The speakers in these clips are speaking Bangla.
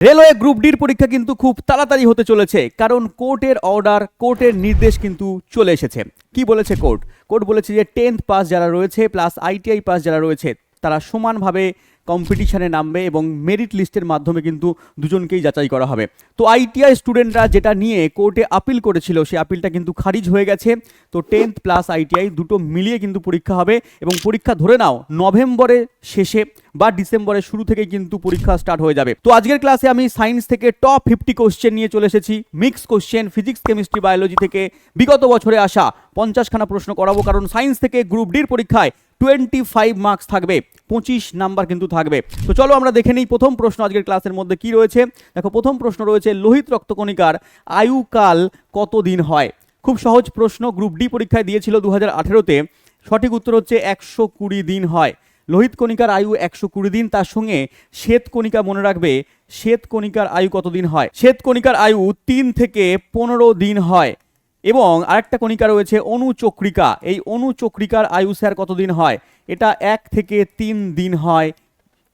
রেলওয়ে গ্রুপ ডির পরীক্ষা কিন্তু খুব তাড়াতাড়ি হতে চলেছে, কারণ কোর্টের অর্ডার, কোর্টের নির্দেশ কিন্তু চলে এসেছে। কি বলেছে কোর্ট? কোর্ট বলেছে যে টেন্থ পাস যারা রয়েছে প্লাস আইটিআই পাস যারা রয়েছে, তারা সমানভাবে কম্পিটিশনে নামবে এবং মেরিট লিস্টের মাধ্যমে কিন্তু দুজনকেই যাচাই করা হবে। তো আইটিআই স্টুডেন্টরা যেটা নিয়ে কোর্টে আপিল করেছিল সেই আপিলটা কিন্তু খারিজ হয়ে গেছে। তো টেন্থ প্লাস আইটিআই দুটো মিলিয়ে কিন্তু পরীক্ষা হবে এবং পরীক্ষা ধরে নাও নভেম্বরের শেষে বা ডিসেম্বরের শুরু থেকে কিন্তু পরীক্ষা স্টার্ট হয়ে যাবে। তো আজকের ক্লাসে আমি সায়েন্স থেকে টপ ফিফটি কোশ্চেন নিয়ে চলে এসেছি। Mix question physics chemistry biology থেকে বিগত বছরে আসা পঞ্চাশখানা প্রশ্ন করাবো, কারণ সায়েন্স থেকে গ্রুপ ডির পরীক্ষায় টোয়েন্টি ফাইভ মার্কস থাকবে, পঁচিশ নাম্বার কিন্তু থাকবে। তো চলো আমরা দেখে নিই প্রথম প্রশ্ন আজকের ক্লাসের মধ্যে কি রয়েছে। দেখো, প্রথম প্রশ্ন রয়েছে, লোহিত রক্তকণিকার আয়ুকাল কতদিন হয়? খুব সহজ প্রশ্ন গ্রুপ ডি পরীক্ষায় দিয়েছিল দু হাজার আঠেরোতে। সঠিক উত্তর হচ্ছে একশো কুড়ি দিন হয়। লোহিত কণিকার আয়ু একশো কুড়ি দিন, তার সঙ্গে শ্বেত কণিকা মনে রাখবে, শ্বেত কণিকার আয়ু কতদিন হয়? শ্বেত কণিকার আয়ু তিন থেকে পনেরো দিন হয়। এবং আরেকটা কণিকা রয়েছে অনুচক্রিকা। এই অনুচক্রিকার আয়ু স্যার কতদিন হয়? এটা এক থেকে তিন দিন হয়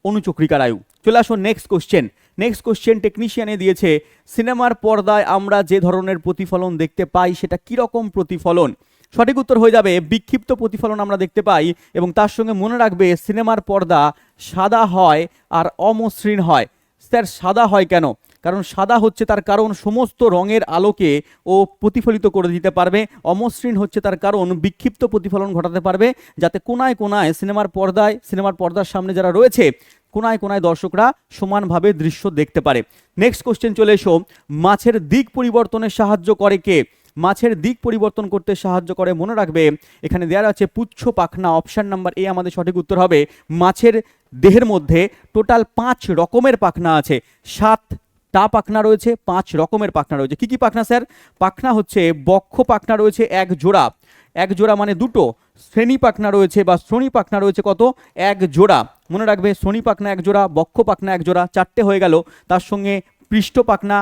অনুচক্রিকার আয়ু। চলে আসো নেক্সট কোশ্চেন নেক্সট কোশ্চেন টেকনিশিয়ানে দিয়েছে, সিনেমার পর্দায় আমরা যে ধরনের প্রতিফলন দেখতে পাই, সেটা কীরকম প্রতিফলন? সঠিক উত্তর হয়ে যাবে, বিক্ষিপ্ত প্রতিফলন আমরা দেখতে পাই এবং তার সঙ্গে মনে রাখবে, সিনেমার পর্দা সাদা হয় আর অমসৃণ হয়। স্যার, সাদা হয় কেন? কারণ সাদা হচ্ছে তার কারণ, সমস্ত রঙের আলোকে ও প্রতিফলিত করে দিতে পারবে। অমসৃণ হচ্ছে তার কারণ, বিক্ষিপ্ত প্রতিফলন ঘটাতে পারবে। যাতে কোনায় কোনায় সিনেমার পর্দায়, সিনেমার পর্দার সামনে যারা রয়েছে কোনায় কোনায় দর্শকরা সমানভাবে দৃশ্য দেখতে পারে। নেক্সট কোশ্চেন চলে এসো। মাছের দিক পরিবর্তনে সাহায্য করে কে? মাছের দিক পরিবর্তন করতে সাহায্য করে মনে রাখবে। এখানে দেওয়া আছে পুচ্ছ পাখনা অপশান নাম্বার এ আমাদের সঠিক উত্তর হবে। মাছের দেহের মধ্যে টোটাল পাঁচ রকমের পাখনা আছে। সাত টা পাখনা রয়েছে, পাঁচ রকমের পাখনা রয়েছে। কি কি পাখনা, স্যার? পাখনা হচ্ছে বক্ষ পাখনা রয়েছে, এক জোড়া। এক জোড়া মানে দুটো। শ্রেণি পাখনা রয়েছে বা শ্রেণি পাখনা রয়েছে কত? এক জোড়া। মনে রাখবে, শ্রেণি পাখনা এক জোড়া, বক্ষ পাখনা এক জোড়া, চারটে হয়ে গেল। তার সঙ্গে পৃষ্ঠ পাখনা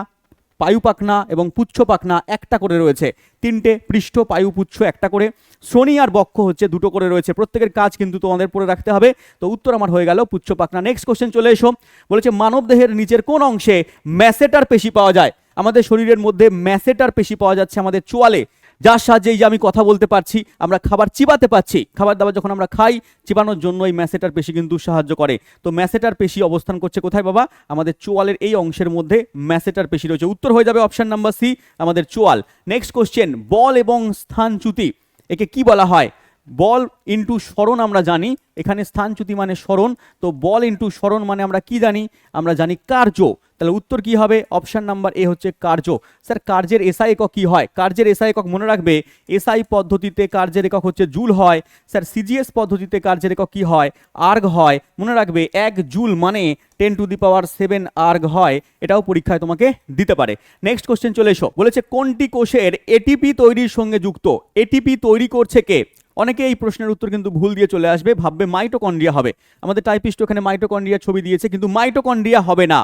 পায়ু পাখনা এবং পুচ্ছ পাখনা একটা করে রয়েছে। তিনটে পৃষ্ঠ, পায়ু, পুচ্ছ একটা করে। শনি আর বক্ষ হচ্ছে দুটো করে রয়েছে। প্রত্যেকের কাজ কিন্তু তোমাদের পরে রাখতে হবে। তো উত্তর আমার হয়ে গেল, পুচ্ছ পাখনা। নেক্সট কোশ্চেন চলে এসো। বলেছে, মানব দেহের নিচের কোন অংশে ম্যাসেটার পেশি পাওয়া যায়? আমাদের শরীরের মধ্যে ম্যাসেটার পেশি পাওয়া যাচ্ছে আমাদের চোয়ালে। যার সাহায্যে এই যে আমি কথা বলতে পারছি, আমরা খাবার চিবাতে পারছি। খাবার দাবার যখন আমরা খাই, চিবানোর জন্য এই ম্যাসেটার পেশি কিন্তু সাহায্য করে। তো ম্যাসেটার পেশি অবস্থান করছে কোথায় বাবা? আমাদের চোয়ালের এই অংশের মধ্যে ম্যাসেটার পেশি রয়েছে। উত্তর হয়ে যাবে অপশান নাম্বার সি আমাদের চোয়াল। নেক্সট কোশ্চেন বল এবং স্থানচ্যুতি। একে কি বলা হয়? বল ইন্টু স্মরণ আমরা জানি, এখানে স্থানচ্যুতি মানে স্মরণ, তো বল ইন্টু স্মরণ মানে আমরা কি জানি? আমরা জানি কার্য। তাহলে উত্তর কি হবে? অপশান নাম্বার এ হচ্ছে কার্য। স্যার, কার্যের এসআই একক কি হয়? কার্যের এসআই একক মনে রাখবে এসআই পদ্ধতিতে কার্যের একক হচ্ছে জুল হয়। স্যার সিজিএস পদ্ধতিতে কার্যের একক কি হয়? আর্গ হয়। মনে রাখবে, এক জুল মানে ten to the power seven erg হয়। এটাও পরীক্ষায় তোমাকে দিতে পারে। নেক্সট কোশ্চেন চলে এসো। বলেছে, কোনটি কোষের এটিপি তৈরির সঙ্গে যুক্ত? এটিপি তৈরি করছে কে? অনেকে এই প্রশ্নের উত্তর কিন্তু ভুল দিয়ে চলে আসবে, ভাববে মাইটোকন্ড্রিয়া হবে। আমাদের টাইপিস্ট ওখানে মাইটোকন্ড্রিয়া ছবি দিয়েছে, কিন্তু মাইটোকন্ড্রিয়া হবে না।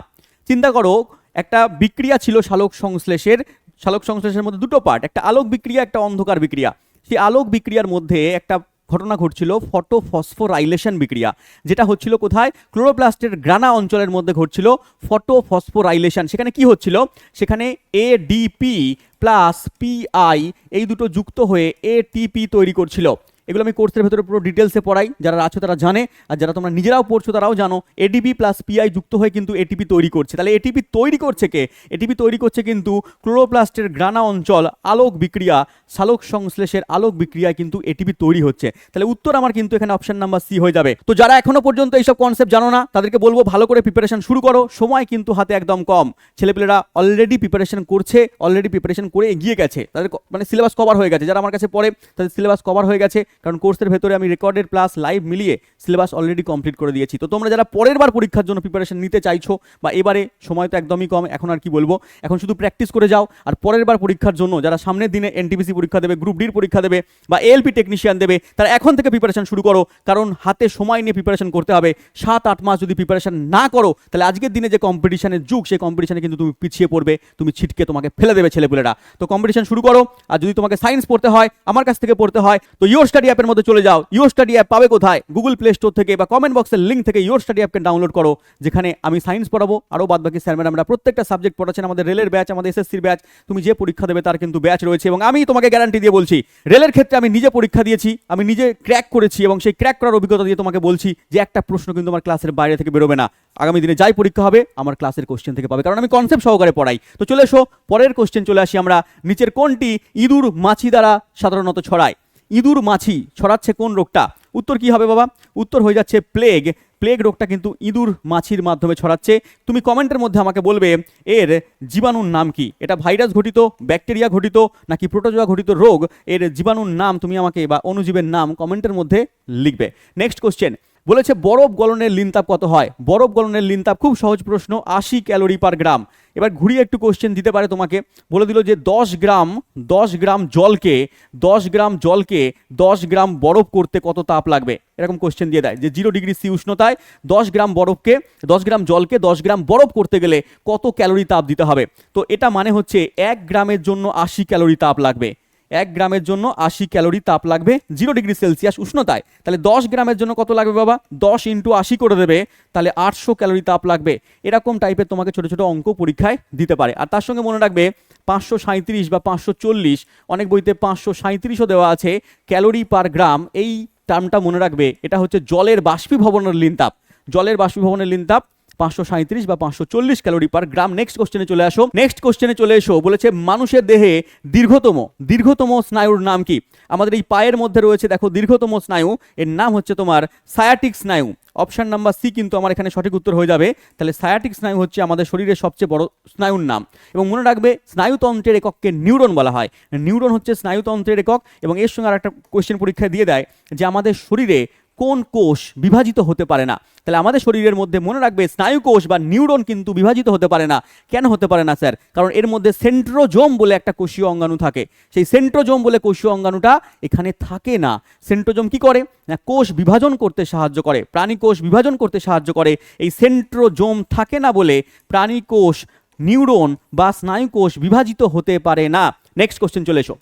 চিন্তা করো, একটা বিক্রিয়া ছিল শালক সংশ্লেষের শালক সংশ্লেষের মধ্যে দুটো পার্ট একটা আলোক বিক্রিয়া, একটা অন্ধকার বিক্রিয়া। সেই আলোক বিক্রিয়ার মধ্যে একটা ঘটনা ঘটছিল ফটো ফসফোরাইলেশন বিক্রিয়া, যেটা হচ্ছিল কোথায়? ক্লোরোপ্লাস্টের গ্রানা অঞ্চলের মধ্যে ঘটছিল ফটো ফসফোরাইলেশন সেখানে কি হচ্ছিল? সেখানে এডিপি প্লাস পিআই এই দুটো যুক্ত হয়ে এটিপি তৈরি করছিল। এগুলো আমি কোর্সের ভেতরে পুরো ডিটেলসে পড়াই, যারা আছো তারা জানে, আর যারা তোমরা নিজেরাও পড়ছো তারাও জানো এডিপি প্লাস পিআই যুক্ত হয়ে কিন্তু এটিপি তৈরি করছে। তাহলে এটিপি তৈরি করছে কে? এটিপি তৈরি করছে কিন্তু ক্লোরোপ্লাস্টের গ্রানা অঞ্চল আলোক বিক্রিয়া সালোক সংশ্লেষের আলোক বিক্রিয়ায় কিন্তু এটিপি তৈরি হচ্ছে। তাহলে উত্তর আমার কিন্তু এখানে অপশন নাম্বার সি হয়ে যাবে। তো যারা এখনও পর্যন্ত এইসব কনসেপ্ট জানো না, তাদেরকে বলব ভালো করে প্রিপারেশন শুরু করো, সময় কিন্তু হাতে একদম কম। ছেলেপেলেরা অলরেডি প্রিপারেশন করছে অলরেডি প্রিপারেশন করে এগিয়ে গেছে। তাদের মানে সিলেবাস কভার হয়ে গেছে। যারা আমার কাছে পড়ে, তাদের সিলেবাস কভার হয়ে গেছে। কারণ কোর্সের ভেতরে আমি রেকর্ডেড প্লাস লাইভ মিলিয়ে সিলেবাস অলরেডি কমপ্লিট করে দিয়েছি। তো তোমরা যারা পরের বার পরীক্ষার জন্য প্রিপারেশন নিতে চাইছো বা এবারে সময় তো একদমই কম, এখন আর কি বলব? এখন শুধু প্র্যাকটিস করে যাও, আর পরের বার পরীক্ষার জন্য যারা সামনের দিনে এনটিপিসি পরীক্ষা দেবে গ্রুপ ডির পরীক্ষা দেবে বা এলপি টেকনিশিয়ান দেবে, তারা এখন থেকে প্রিপারেশন শুরু করো, কারণ হাতে সময় নিয়ে প্রিপারেশন করতে হবে। সাত, আট মাস যদি প্রিপারেশন না করো, তাহলে আজকের দিনে যে কম্পিটিশনের যুগ, সেই কম্পিটিশনে কিন্তু তুমি পিছিয়ে পড়বে, তুমি ছিটকে তোমাকে ফেলে দেবে ছেলেপুলেরা। তো কম্পিটিশন শুরু করো, আর যদি তোমাকে সায়েন্স পড়তে হয়, আমার কাছ থেকে পড়তে হয়, তো ইয়োর স্টাডি অ্যাপের মধ্যে চলে যাও। ইউর স্টাডি অ্যাপ পাবে কোথায়? গুগল প্লে স্টোর থেকে বা কমেন্ট বক্সের লিঙ্ক থেকে ইউর স্টাডি অ্যাপকে ডাউনলোড করো, যেখানে আমি সায়েন্স পড়াবো। আরও বাদ বাকি স্যার ম্যাডামরা প্রত্যেকটা সাবজেক্ট পড়াচ্ছেন, আমাদের রেলের ব্যাচ আমাদের এসএসসির ব্যাচ তুমি যে পরীক্ষা দেবে তার কিন্তু ব্যাচ রয়েছে এবং আমি তোমাকে গ্যারান্টি দিয়ে বলছি রেলের ক্ষেত্রে আমি নিজে পরীক্ষা দিয়েছি, আমি নিজে ক্র্যাক করেছি এবং সেই ক্র্যাক করার অভিজ্ঞতা দিয়ে তোমাকে বলছি যে একটা প্রশ্ন কিন্তু আমার ক্লাসের বাইরে থেকে বেরোবে না। আগামী দিনে যাই পরীক্ষা হবে, আমার ক্লাসের কোশ্চেন থেকে পাবে। কারণ আমি কনসেপ্ট সহকারে পড়াই। তো চলে এসো, পরের কোশ্চেন চলে আসি আমরা। নিচের কোনটি ইঁদুর মাছি দ্বারা সাধারণত ছড়ায়? ইঁদুর মাছি ছড়াচ্ছে কোন রোগটা? উত্তর কি হবে বাবা? উত্তর হয়ে যাচ্ছে প্লেগ। প্লেগ রোগটা কিন্তু ইঁদুর মাছির মাধ্যমে ছড়াচ্ছে। তুমি কমেন্টের মধ্যে আমাকে বলবে, এর জীবাণুর নাম কি? এটা ভাইরাস ঘটিত, ব্যাকটেরিয়া ঘটিত, নাকি প্রোটোজোয়া ঘটিত রোগ? এর জীবাণুর নাম তুমি আমাকে বা অনুজীবের নাম কমেন্টের মধ্যে লিখবে। নেক্সট কোশ্চেন বলেছে, বরফ গলনের লিনতাপ কত হয়? বরফ গলনের লিনতাপ খুব সহজ প্রশ্ন, আশি ক্যালোরি পার গ্রাম। এবার ঘুরিয়ে একটু কোশ্চেন দিতে পারে তোমাকে। বলে দিল যে, দশ গ্রাম দশ গ্রাম জলকে, দশ গ্রাম জলকে, দশ গ্রাম বরফ করতে কত তাপ লাগবে? এরকম কোশ্চেন দিয়ে দেয়। যে, জিরো ডিগ্রি সি উষ্ণতায় দশ গ্রাম বরফকে, দশ গ্রাম জলকে, দশ গ্রাম বরফ করতে গেলে কত ক্যালোরি তাপ দিতে হবে? তো এটা মানে হচ্ছে, এক গ্রামের জন্য আশি ক্যালোরি তাপ লাগবে। এক গ্রামের জন্য আশি ক্যালোরি তাপ লাগবে জিরো ডিগ্রি সেলসিয়াস উষ্ণতায়। তাহলে দশ গ্রামের জন্য কত লাগবে বাবা? দশ ইন্টু আশি করে দেবে, তাহলে আটশো ক্যালোরি তাপ লাগবে। এরকম টাইপের তোমাকে ছোটো ছোটো অঙ্ক পরীক্ষায় দিতে পারে। আর তার সঙ্গে মনে রাখবে, পাঁচশো সাঁত্রিশ বা পাঁচশো চল্লিশ, অনেক বইতে পাঁচশো সাঁত্রিশও দেওয়া আছে, ক্যালোরি পার গ্রাম, এই টার্মটা মনে রাখবে, এটা হচ্ছে জলের বাষ্পীভবনের লিনতাপ জলের বাষ্পীভবনের লিনতাপ পাঁচশো সাঁত্রিশ বা পাঁচশো চল্লিশ ক্যালোরি পার গ্রাম। নেক্সট কোশ্চেনে চলে আসো। নেক্সট কোশ্চেনে চলে এসো। বলেছে, মানুষের দেহে দীর্ঘতম দীর্ঘতম স্নায়ুর নাম কি? আমাদের এই পায়ের মধ্যে রয়েছে, দেখো, দীর্ঘতম স্নায়ু। এর নাম হচ্ছে তোমার সায়াটিক স্নায়ু। অপশন নাম্বার সি কিন্তু আমার এখানে সঠিক উত্তর হয়ে যাবে। তাহলে সায়াটিক স্নায়ু হচ্ছে আমাদের শরীরের সবচেয়ে বড় স্নায়ুর নাম। এবং মনে রাখবে, স্নায়ুতন্ত্রের একককে নিউরন বলা হয়। নিউরন হচ্ছে স্নায়ুতন্ত্রের একক। এবং এর সঙ্গে আর একটা কোয়েশ্চেন পরীক্ষায় দিয়ে দেয় যে, আমাদের শরীরে কোন কোষ বিভাজিত হতে পারে না? তাহলে আমাদের শরীরের মধ্যে মনে রাখবে স্নায়ু কোষ বা নিউরন কিন্তু বিভাজিত হতে পারে না। কেন হতে পারে না, স্যার? কারণ এর মধ্যে সেন্ট্রোজোম বলে একটা কোষীয় অঙ্গাণু থাকে। সেই সেন্ট্রোজোম বলে কোষীয় অঙ্গাণুটা এখানে থাকে না। সেন্ট্রোজোম কি করে? না, কোষ বিভাজন করতে সাহায্য করে। প্রাণী কোষ বিভাজন করতে সাহায্য করে। এই সেন্ট্রোজোম থাকে না বলে প্রাণী কোষ, নিউরন বা স্নায়ু কোষ বিভাজিত হতে পারে না। নেক্সট কোশ্চেন চলে এসো।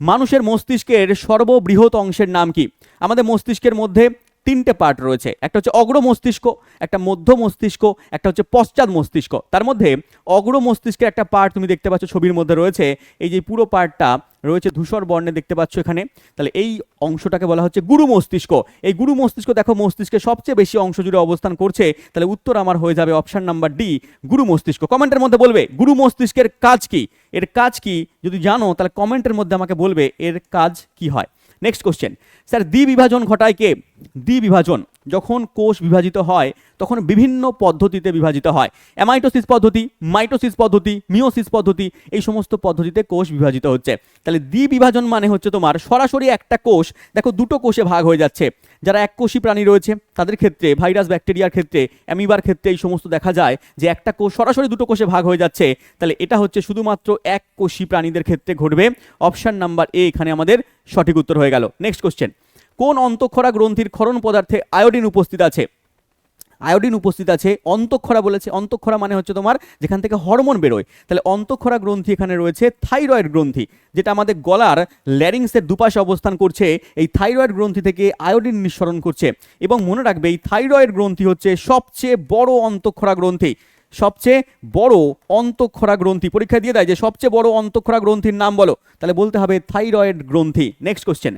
মানুষের মস্তিষ্কের সর্ববৃহৎ অংশের নাম কি? আমাদের মস্তিষ্কের মধ্যে তিনটে পার্ট রয়েছে। একটা হচ্ছে অগ্র মস্তিষ্ক, একটা মধ্য মস্তিষ্ক, একটা হচ্ছে পশ্চাৎ মস্তিষ্ক। তার মধ্যে অগ্র মস্তিষ্কের একটা পার্ট তুমি দেখতে পাচ্ছ ছবির মধ্যে রয়েছে। এই যে পুরো পার্টটা রয়েছে ধূসর বর্ণে দেখতে পাচ্ছ এখানে। তাহলে এই অংশটাকে বলা হচ্ছে গুরু মস্তিষ্ক। এই গুরু মস্তিষ্ক দেখো মস্তিষ্কের সবচেয়ে বেশি অংশ জুড়ে অবস্থান করছে। তাহলে উত্তর আমার হয়ে যাবে অপশান নাম্বার ডি গুরু মস্তিষ্ক। কমেন্টের মধ্যে বলবে, গুরু মস্তিষ্কের কাজ কি? এর কাজ কি? যদি জানো, তাহলে কমেন্টের মধ্যে আমাকে বলবে, এর কাজ কি হয়? নেক্সট কোশ্চেন স্যার দ্বিবিভাজন ঘটায় কে? দ্বি বিভাজন। যখন কোষ বিভাজিত হয়, তখন বিভিন্ন পদ্ধতিতে বিভাজিত হয়। অ্যামাইটোসিস পদ্ধতি, মাইটোসিস পদ্ধতি মিওসিস পদ্ধতি, এই সমস্ত পদ্ধতিতে কোষ বিভাজিত হচ্ছে। তাহলে দ্বি বিভাজন মানে হচ্ছে তোমার সরাসরি একটা কোষ, দেখো দুটো কোষে ভাগ হয়ে যাচ্ছে। যারা এক কোষী প্রাণী রয়েছে, তাদের ক্ষেত্রে, ভাইরাস, ব্যাকটেরিয়ার ক্ষেত্রে, অ্যামিবার ক্ষেত্রে এই সমস্ত দেখা যায় যে একটা কোষ সরাসরি দুটো কোষে ভাগ হয়ে যাচ্ছে। তাহলে এটা হচ্ছে শুধুমাত্র এক কোষী প্রাণীদের ক্ষেত্রে ঘটবে। অপশন নাম্বার এ এখানে আমাদের সঠিক উত্তর হয়ে গেল। নেক্সট কোশ্চেন কোন অন্তঃক্ষরা গ্রন্থির ক্ষরণ পদার্থে আয়োডিন উপস্থিত আছে? আয়োডিন উপস্থিত আছে, অন্তঃক্ষরা বলেছে, অন্তঃক্ষরা মানে হচ্ছে তোমার যেখান থেকে হরমোন বেরোয়। তাহলে অন্তঃক্ষরা গ্রন্থি এখানে রয়েছে, থাইরয়েড গ্রন্থি, যেটা আমাদের গলার ল্যারিংসের দুপাশে অবস্থান করছে, এই থাইরয়েড গ্রন্থি থেকে আয়োডিন নিঃসরণ করছে। এবং মনে রাখবে, এই থাইরয়েড গ্রন্থি হচ্ছে সবচেয়ে বড় অন্তঃক্ষরা গ্রন্থি। সবচেয়ে বড় অন্তঃক্ষরা গ্রন্থি, পরীক্ষা দিয়ে দেয় যে সবচেয়ে বড় অন্তঃক্ষরা গ্রন্থির নাম বলো। তাহলে বলতে হবে থাইরয়েড গ্রন্থি। নেক্সট কোশ্চেন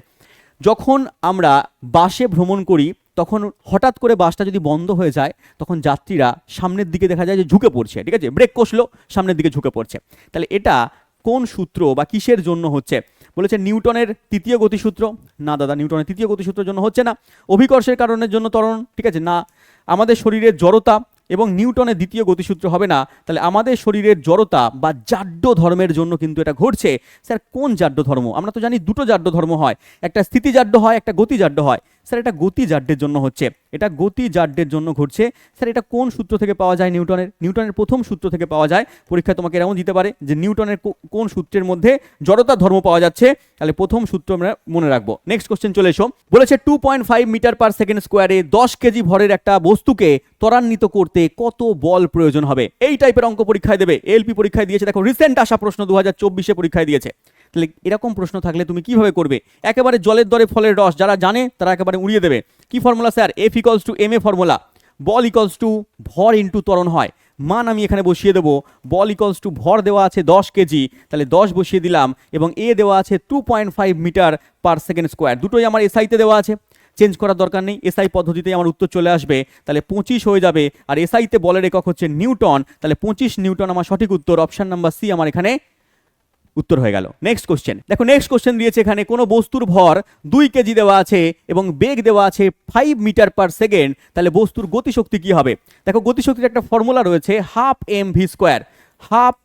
যখন আমরা বাসে ভ্রমণ করি, তখন হঠাৎ করে বাসটা যদি বন্ধ হয়ে যায়, তখন যাত্রীরা সামনের দিকে দেখা যায় যে ঝুঁকে পড়ছে, ঠিক আছে? ব্রেক কষলো, সামনের দিকে ঝুঁকে পড়ছে। তাহলে এটা কোন সূত্র বা কিসের জন্য হচ্ছে? বলেছে নিউটনের তৃতীয় গতিসূত্র। না দাদা, নিউটনের তৃতীয় গতিসূত্রের জন্য হচ্ছে না। অভিকর্ষের কারণের জন্য ত্বরণ, ঠিক আছে? না, আমাদের শরীরের জড়তা এবং নিউটনের দ্বিতীয় গতিসূত্র হবে না। তাহলে আমাদের শরীরের জড়তা বা জাড্য ধর্মের জন্য কিন্তু এটা ঘটছে। স্যার, কোন জাড্য ধর্ম? আমরা তো জানি দুটো জাড্য ধর্ম হয়। একটা স্থিতিজাড্য হয়, একটা গতিজাড্য হয়। স্যার, এটা গতি জাড্যের জন্য হচ্ছে। এটা গতি জাড্যের জন্য ঘটছে। স্যার, এটা কোন সূত্র থেকে পাওয়া যায় নিউটনের? নিউটনের প্রথম সূত্র থেকে পাওয়া যায়। পরীক্ষায় তোমাকে এরকম দিতে পারে যে নিউটনের কোন সূত্রের মধ্যে জড়তা ধর্ম পাওয়া যাচ্ছে। তাহলে প্রথম সূত্র আমরা মনে রাখব। নেক্সট কোশ্চেন চলে এসো। বলেছে two point five metre per second স্কোয়ারে দশ কেজি ভরের একটা বস্তুকে ত্বরান্বিত করতে কত বল প্রয়োজন হবে? এই টাইপের অঙ্ক পরীক্ষায় দেবে। এলপি পরীক্ষায় দিয়েছে। দেখো রিসেন্ট আসা প্রশ্ন দু হাজার চব্বিশে পরীক্ষায় দিয়েছে। তাহলে এরকম প্রশ্ন থাকলে তুমি কীভাবে করবে? একেবারে জলের দরে ফলের রস, যারা জানে তারা একেবারে উড়িয়ে দেবে। কি formula sir F equals to M A formula ball equals to ভর ইন্টু ত্বরণ হয়। মান আমি এখানে বসিয়ে দেবো। বল ইকলস টু ভর দেওয়া আছে দশ কেজি। তাহলে দশ বসিয়ে দিলাম এবং এ দেওয়া আছে two point five metre per second square দুটোই আমার এসআইতে দেওয়া আছে। চেঞ্জ করার দরকার নেই। এসআই পদ্ধতিতে আমার উত্তর চলে আসবে। তাহলে পঁচিশ হয়ে যাবে। আর এসআইতে বলের একক হচ্ছে নিউটন। তাহলে পঁচিশ নিউটন আমার সঠিক উত্তর। অপশন নাম্বার সি আমার এখানে উত্তর হয়ে গেল। নেক্সট কোশ্চেন দেখো নেক্সট কোশ্চেন দিয়েছে এখানে, কোনো বস্তুর ভর দুই কেজি দেওয়া আছে এবং বেগ দেওয়া আছে ফাইভ মিটার পার সেকেন্ড তাহলে বস্তুর গতিশক্তি কি হবে? দেখো, গতিশক্তির একটা ফর্মুলা রয়েছে half M V square half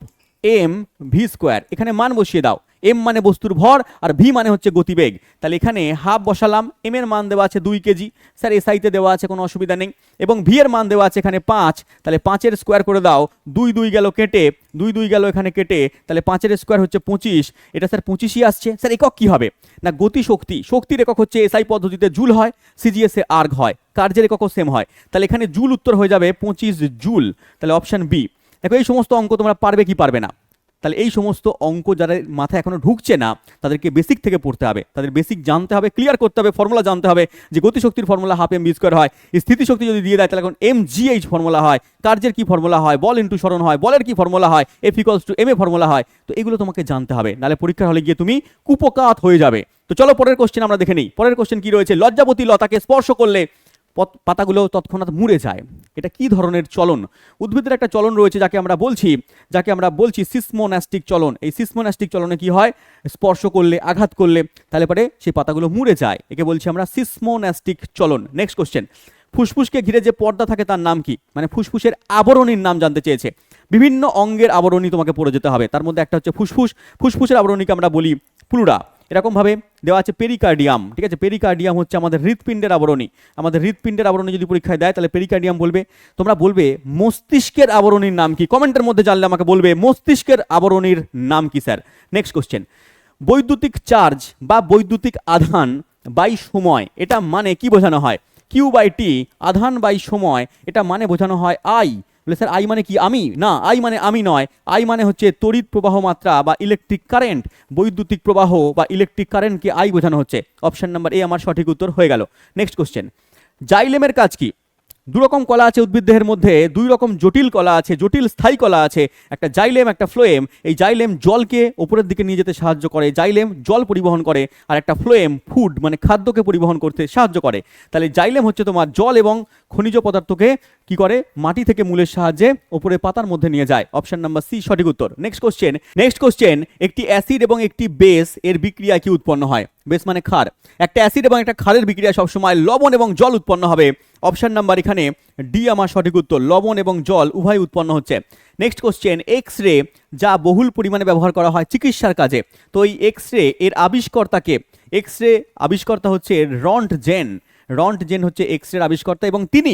M V square এখানে মান বসিয়ে দাও। এম মানে বস্তুর ভর আর ভি মানে হচ্ছে গতিবেগ। তাহলে এখানে হাফ বসালাম এম এর মান দেওয়া আছে দুই কেজি। স্যার এসআইতে দেওয়া আছে, কোনো অসুবিধা নেই। এবং ভি এর মান দেওয়া আছে এখানে পাঁচ। তাহলে পাঁচের স্কোয়ার করে দাও, দুই দুই গেল কেটে, দুই দুই গেল এখানে কেটে, তাহলে পাঁচের স্কোয়ার হচ্ছে পঁচিশ। এটা স্যার পঁচিশই আসছে। স্যার, একক কি হবে? না গতি শক্তি শক্তির একক হচ্ছে এসআই পদ্ধতিতে জুল হয় সিজিএসে আর্গ হয়। কার্যের এককও সেম হয়। তাহলে এখানে জুল উত্তর হয়ে যাবে পঁচিশ জুল। তাহলে অপশন বি দেখো, এই সমস্ত অঙ্ক তোমরা পারবে কি পারবে না? তাহলে এই সমস্ত অঙ্ক যারা মাথায় এখনও ঢুকছে না, তাদেরকে বেসিক থেকে পড়তে হবে। তাদের বেসিক জানতে হবে ক্লিয়ার করতে হবে ফর্মুলা জানতে হবে যে গতিশক্তির formula half M V square হয়, স্থিতিশক্তি যদি দিয়ে দেয় তাহলে এখন এম জিএইচ ফর্মুলা হয়, কার্যের কি ফর্মুলা হয়, বল ইন্টু স্মরণ হয়, বলের কি ফর্মুলা হয় F equals to M A formula হয়, তো এগুলো তোমাকে জানতে হবে। নাহলে পরীক্ষার হলে গিয়ে তুমি কুপকাত হয়ে যাবে। তো চলো পরের কোশ্চেন আমরা দেখে নিই। পরের কোশ্চেন কি রয়েছে? লজ্জাবতী লতাকে স্পর্শ করলে পাতাগুলো তৎক্ষণাৎ মুড়ে যায়। এটা কি ধরনের চলন? উদ্ভিদের একটা চলন রয়েছে যাকে আমরা বলছি, যাকে আমরা বলছি সিসমোন্যাস্টিক চলন। এই সিসমোন্যাস্টিক চলনে কি হয়? স্পর্শ করলে, আঘাত করলে, তাহলে পরে সেই পাতাগুলো মুড়ে যায়। একে বলছি আমরা সিসমোন্যাস্টিক চলন। নেক্সট কোশ্চেন ফুসফুসকে ঘিরে যে পর্দা থাকে তার নাম কি? মানে ফুসফুসের আবরণীর নাম জানতে চেয়েছে। বিভিন্ন অঙ্গের আবরণী তোমাকে পড়ে যেতে হবে। তার মধ্যে একটা হচ্ছে ফুসফুস। ফুসফুসের আবরণীকে আমরা বলি প্লুরা এরকমভাবে দেওয়া আছে পেরিকার্ডিয়াম ঠিক আছে? পেরিকার্ডিয়াম হচ্ছে আমাদের হৃৎপিণ্ডের আবরণী। আমাদের হৃৎপিণ্ডের আবরণী যদি পরীক্ষায় দেয়, তাহলে পেরিকার্ডিয়াম বলবে। তোমরা বলবে, মস্তিষ্কের আবরণীর নাম কি? কমেন্টের মধ্যে জানলে আমাকে বলবে, মস্তিষ্কের আবরণীর নাম কি, স্যার? নেক্সট কোশ্চেন বৈদ্যুতিক চার্জ বা বৈদ্যুতিক আধান বাই সময়, এটা মানে কি বোঝানো হয়? কিউ বাই টি আধান বাই সময়, এটা মানে বোঝানো হয় আই বলে, স্যার আই মানে কি? আমি? না আই মানে আমি নয়। আই মানে হচ্ছে তড়িৎ প্রবাহ মাত্রা বা ইলেকট্রিক কারেন্ট বৈদ্যুতিক প্রবাহ বা ইলেকট্রিক কারেন্টকে আই বোঝানো হচ্ছে। অপশন নাম্বার এ আমার সঠিক উত্তর হয়ে গেল। নেক্সট কোশ্চেন জাইলেমের কাজ কি? দু রকম কলা আছে উদ্ভিদ দেহের মধ্যে, দুই রকম জটিল কলা আছে, জটিল স্থায়ী কলা আছে, একটা জাইলেম, একটা ফ্লোয়েম। এই জাইলেম জলকে ওপরের দিকে নিয়ে যেতে সাহায্য করে, জাইলেম জল পরিবহন করে, আর একটা ফ্লোয়েম, ফুড মানে খাদ্যকে পরিবহন করতে সাহায্য করে। তাহলে জাইলেম হচ্ছে তোমার জল এবং খনিজ পদার্থকে কি করে? মাটি থেকে মূলের সাহায্যে উপরে পাতার মধ্যে নিয়ে যায়। অপশন নাম্বার সি সঠিক উত্তর। নেক্সট কোশ্চেন নেক্সট কোশ্চেন একটি অ্যাসিড এবং একটি বেস এর বিক্রিয়া কি উৎপন্ন হয়? বেস মানে ক্ষার। একটা অ্যাসিড এবং একটা ক্ষারের বিক্রিয়া সবসময় লবণ এবং জল উৎপন্ন হবে। অপশন নাম্বার এখানে ডি আমার সঠিক উত্তর। লবণ এবং জল উভয় উৎপন্ন হচ্ছে। নেক্সট কোশ্চেন এক্স রে যা বহুল পরিমাণে ব্যবহার করা হয় চিকিৎসার কাজে। তো এই এক্স রে এর আবিষ্কর্তাকে এক্স রে আবিষ্কর্তা হচ্ছে রন্ট জেন রন্ট জেন হচ্ছে এক্স রের আবিষ্কর্তা এবং তিনি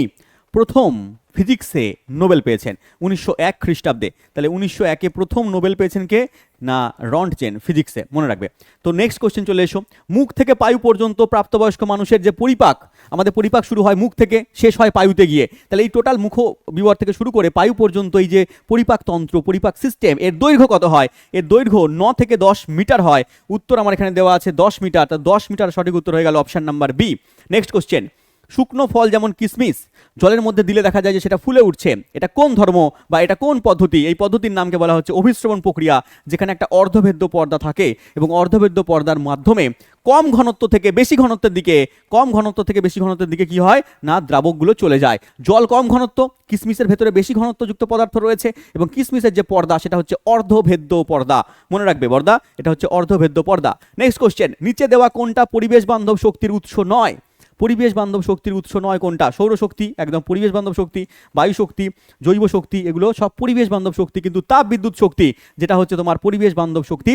প্রথম ফিজিক্সে নোবেল পেয়েছেন, উনিশশো এক খ্রিস্টাব্দে। তাহলে উনিশশো একে প্রথম নোবেল পেয়েছেন কে? না, রন্টজেন, ফিজিক্সে, মনে রাখবে। তো নেক্সট কোশ্চেন চলে এসো। মুখ থেকে পায়ু পর্যন্ত প্রাপ্তবয়স্ক মানুষের যে পরিপাক, আমাদের পরিপাক শুরু হয় মুখ থেকে, শেষ হয় পায়ুতে গিয়ে। তাহলে এই টোটাল মুখ বিবর থেকে শুরু করে পায়ু পর্যন্ত এই যে পরিপাক তন্ত্র, পরিপাক সিস্টেম এর দৈর্ঘ্য কত হয়? এর দৈর্ঘ্য ন থেকে দশ মিটার হয়। উত্তর আমার এখানে দেওয়া আছে দশ মিটার, তা দশ মিটার সঠিক উত্তর হয়ে গেল option number B next question শুকনো ফল যেমন কিসমিস, জলের মধ্যে দিলে দেখা যায় যে সেটা ফুলে উঠছে। এটা কোন ধর্ম বা এটা কোন পদ্ধতি? এই পদ্ধতির নামকে বলা হচ্ছে অভিশ্রবণ প্রক্রিয়া, যেখানে একটা অর্ধভেদ্য পর্দা থাকে এবং অর্ধভেদ্য পর্দার মাধ্যমে কম ঘনত্ব থেকে বেশি ঘনত্বের দিকে, কম ঘনত্ব থেকে বেশি ঘনত্বের দিকে কি হয়? না, দ্রাবকগুলো চলে যায়। জল কম ঘনত্ব, কিসমিসের ভেতরে বেশি ঘনত্বযুক্ত পদার্থ রয়েছে এবং কিসমিসের যে পর্দা, সেটা হচ্ছে অর্ধভেদ্য পর্দা। মনে রাখবে পর্দা এটা হচ্ছে অর্ধভেদ্য পর্দা। নেক্সট কোশ্চেন নিচে দেওয়া কোনটা পরিবেশ বান্ধব শক্তির উৎস নয়? পরিবেশ বান্ধব শক্তির উৎস নয় কোনটা? সৌরশক্তি, একদম পরিবেশ বান্ধব শক্তি বায়ু শক্তি জৈব শক্তি এগুলো সব পরিবেশ বান্ধব শক্তি, কিন্তু তাপ বিদ্যুৎ শক্তি, যেটা হচ্ছে তোমার পরিবেশ বান্ধব শক্তি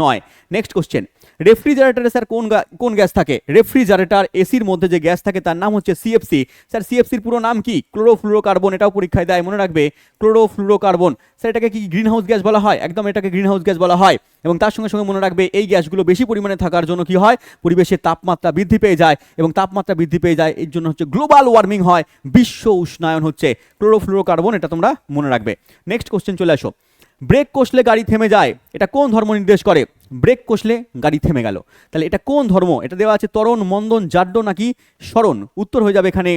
নয়। নেক্সট কোশ্চেন রেফ্রিজারেটরে স্যার কোন কোন গ্যাস থাকে? রেফ্রিজারেটার, এসির মধ্যে যে গ্যাস থাকে তার নাম হচ্ছে সিএফসি স্যার সিএফসির পুরো নাম কি? ক্লোরোফ্লুরোকার্বন, এটাও পরীক্ষায় দেয়, মনে রাখবে। ক্লোরোফ্লুরোকার্বন। স্যার, এটাকে কি গ্রিন হাউস গ্যাস বলা হয়? একদম এটাকে গ্রিন হাউস গ্যাস বলা হয়। এবং তার সঙ্গে সঙ্গে মনে রাখবে, এই গ্যাসগুলো বেশি পরিমাণে থাকার জন্য কি হয়? পরিবেশের তাপমাত্রা বৃদ্ধি পেয়ে যায় এবং তাপমাত্রা বৃদ্ধি পেয়ে যায়, এর জন্য হচ্ছে গ্লোবাল ওয়ার্মিং হয়, বিশ্ব উষ্ণায়ন হচ্ছে। ক্লোরোফ্লুরোকার্বন, এটা তোমরা মনে রাখবে। নেক্সট কোশ্চেন চলে আসো। ব্রেক কষলে গাড়ি থেমে যায়, এটা কোন ধর্ম নির্দেশ করে? ব্রেক কষলে গাড়ি থেমে গেল। তাহলে এটা কোন ধর্ম? এটা দেওয়া আছে তরণ মন্দন, জাড্য নাকি স্মরণ উত্তর হয়ে যাবে এখানে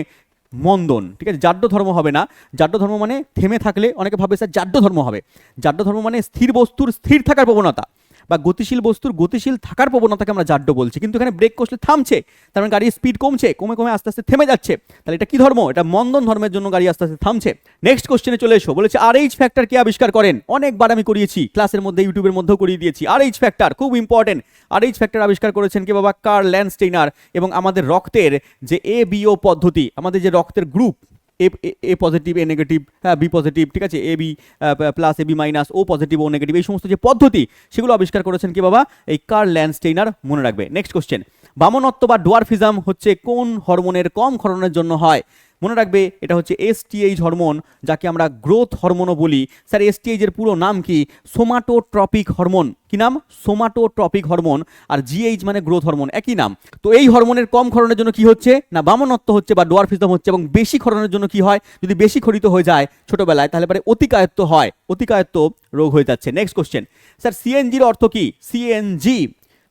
মন্দন, ঠিক আছে? জাড্য ধর্ম হবে না। জাড্য ধর্ম মানে থেমে থাকলে অনেকে ভাবে স্যার জাড্য ধর্ম হবে। জাড্য ধর্ম মানে স্থির বস্তুর স্থির থাকার প্রবণতা। বা গতিশীল বস্তুর গতিশীল থাকার প্রবণতাকে আমরা জাড্য বলছি। কিন্তু এখানে ব্রেক কষলে থামছে, তার মানে গাড়ির স্পিড কমছে, কমে কমে আস্তে আস্তে থেমে যাচ্ছে। তাহলে এটা কি ধর্ম? এটা মন্দন ধর্মের জন্য গাড়ি আস্তে আস্তে থামছে। নেক্সট কোশ্চেনে চলে এসো, বলেছে আর এইচ ফ্যাক্টর কে আবিষ্কার করেন? অনেকবার আমি করিয়েছি ক্লাসের মধ্যে ইউটিউবের মধ্যেও করিয়ে দিয়েছি। আর এইচ ফ্যাক্টর খুব ইম্পর্টেন্ট আর এইচ ফ্যাক্টর আবিষ্কার করেছেন কে বাবা? কার ল্যান্ডস্টেইনার এবং আমাদের রক্তের যে এ বিও পদ্ধতি, আমাদের যে রক্তের group A A positive A negative হ্যাঁ বি পজিটিভ ঠিক আছে? A B plus A B minus O positive O negative এই সমস্ত যে পদ্ধতি, সেগুলো আবিষ্কার করেছেন কি বাবা? এই কার ল্যান্ডস্টেইনার মনে রাখবে। নেক্সট কোশ্চেন বামনত্ব বা ডোয়ারফিজম হচ্ছে কোন হরমোনের কম ক্ষরণের জন্য হয়? মনে রাখবে, এটা হচ্ছে এসটিএইচ হরমোন যাকে আমরা গ্রোথ হরমোনও বলি। স্যার এসটিএইচ এর পুরো নাম কি? সোমাটোট্রপিক হরমোন কি নাম? সোমাটোট্রপিক হরমোন আর জিএইচ মানে গ্রোথ হরমোন একই নাম। তো এই হরমোনের কম ক্ষরণের জন্য কি হচ্ছে? না, বামনত্ব হচ্ছে বা ডোয়ারফিজম হচ্ছে এবং বেশি ক্ষরণের জন্য কি হয়? যদি বেশি খরিত হয়ে যায় ছোটবেলায়, তাহলে পরে অতিকায়ত্ব হয়। অতিকায়ত্ব রোগ হয়ে যাচ্ছে। নেক্সট কোশ্চেন স্যার সিএনজির অর্থ কি? সিএনজি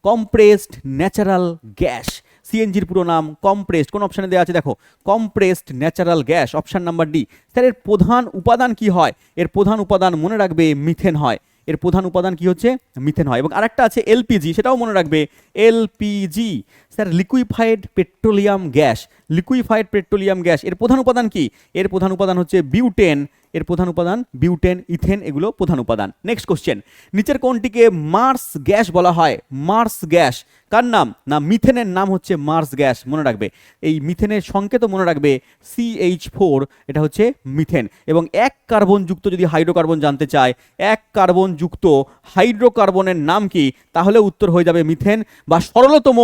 কম্প্রেসড ন্যাচারাল গ্যাস সিএনজির পুরো নাম কম্প্রেসড কোন অপশানে দেওয়া আছে? দেখো compressed natural gas option number D sir, এর প্রধান উপাদান কি হয়? এর প্রধান উপাদান মনে রাখবে মিথেন হয়। এর প্রধান উপাদান কি হচ্ছে? মিথেন হয়। এবং আরেকটা আছে এলপিজি সেটাও মনে রাখবে LPG sir liquefied petroleum gas liquefied petroleum gas এর প্রধান উপাদান কি? এর প্রধান উপাদান হচ্ছে বিউটেন এর প্রধান উপাদান বিউটেন ইথেন এগুলো প্রধান উপাদান। নেক্সট কোশ্চেন নিচের কোনটিকে মার্স গ্যাস বলা হয়। মার্স গ্যাস কার নাম? না, মিথেনের নাম হচ্ছে মার্স গ্যাস মনে রাখবে। এই মিথেনের সংকেত মনে রাখবে সিএইচ ফোর এটা হচ্ছে মিথেন। এবং এক কার্বন যুক্ত যদি হাইড্রোকার্বন জানতে চায়, এক কার্বন যুক্ত হাইড্রোকার্বনের নাম কি? তাহলে উত্তর হয়ে যাবে মিথেন বা সরলতম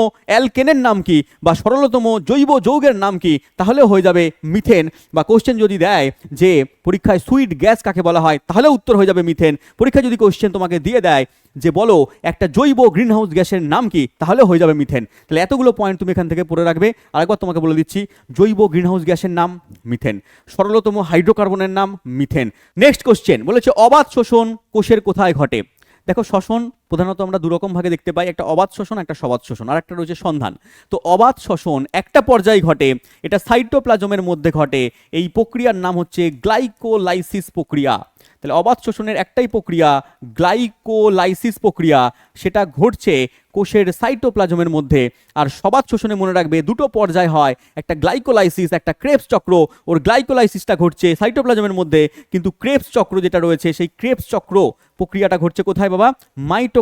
অ্যালকেনের নাম কি বা সরলতম জৈব যৌগের নাম কি? তাহলে হয়ে যাবে মিথেন। বা কোশ্চেন যদি দেয় যে পরীক্ষায় সুইট গ্যাস কাকে বলা হয়, তাহলে উত্তর হয়ে যাবে মিথেন। পরীক্ষায় যদি কোশ্চেন তোমাকে দিয়ে দেয় যে বলো একটা জৈব গ্রিনহাউস গ্যাসের নাম কি, তাহলে হয়ে যাবে মিথেন। তাহলে এতগুলো পয়েন্ট তুমি এখান থেকে পড়ে রাখবে। আরেকবার তোমাকে বলে দিচ্ছি, জৈব গ্রিনহাউস গ্যাসের নাম মিথেন। সরলতম হাইড্রোকার্বনের নাম মিথেন। নেক্সট কোশ্চেন বলেছে অবাধ শোষণ কোষের কোথায় ঘটে? দেখো শ্বসন প্রধানত আমরা দুরকম ভাগে দেখতে পাই, একটা অবাধ শোষণ, একটা সবাদ শোষণ আর একটা রয়েছে সন্ধান। তো অবাধ শোষণ একটা পর্যায়ে ঘটে, এটা সাইটোপ্লাজমের মধ্যে ঘটে, এই প্রক্রিয়ার নাম হচ্ছে গ্লাইকোলাইসিস প্রক্রিয়া। তাহলে অবাধ শোষণের একটাই প্রক্রিয়া, গ্লাইকোলাইসিস প্রক্রিয়া, সেটা ঘটছে কোষের সাইটোপ্লাজমের মধ্যে। আর সবাদ শোষণে মনে রাখবে দুটো পর্যায় হয়, একটা গ্লাইকোলাইসিস, একটা ক্রেপস চক্র। ওর গ্লাইকোলাইসিসটা ঘটছে সাইটোপ্লাজমের মধ্যে, কিন্তু ক্রেপস চক্র যেটা রয়েছে, সেই ক্রেপস চক্র প্রক্রিয়াটা ঘটছে কোথায় বাবা?